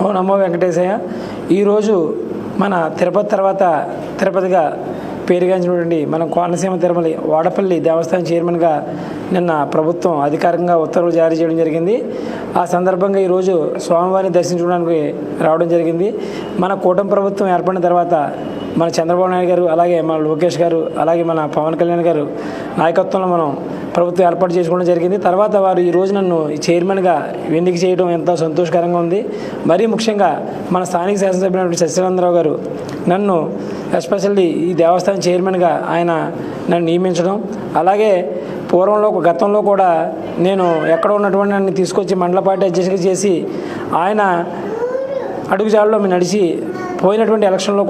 ఓ నమో వెంకటేశయ్య. ఈరోజు మన తిరుపతి తర్వాత తిరుపతిగా పేరుగాంచినటువంటి మన కోనసీమ తిరుమల వాడపల్లి దేవస్థానం చైర్మన్గా నిన్న ప్రభుత్వం అధికారికంగా ఉత్తర్వులు జారీ చేయడం జరిగింది. ఆ సందర్భంగా ఈరోజు స్వామివారిని దర్శించుకోవడానికి రావడం జరిగింది. మన కూటమి ప్రభుత్వం ఏర్పడిన తర్వాత మన చంద్రబాబు నాయుడు గారు అలాగే మన లోకేష్ గారు అలాగే మన పవన్ కళ్యాణ్ గారు నాయకత్వంలో మనం ప్రభుత్వం ఏర్పాటు చేసుకోవడం జరిగింది. తర్వాత వారు ఈరోజు నన్ను చైర్మన్గా ఎన్నిక చేయడం ఎంతో సంతోషకరంగా ఉంది. మరీ ముఖ్యంగా మన స్థానిక శాసనసభ్యుడు సత్యనారాయణరావు గారు నన్ను ఎస్పెషల్లీ ఈ దేవస్థానం చైర్మన్గా ఆయన నన్ను నియమించడం. అలాగే పూర్వంలో గతంలో కూడా నేను ఎక్కడ ఉన్నటువంటి నన్ను తీసుకొచ్చి మండల పార్టీ అధ్యక్షుడిగా చేసి ఆయన అడుగుజాడలో నడిచి పోయినటువంటి ఎలక్షన్లో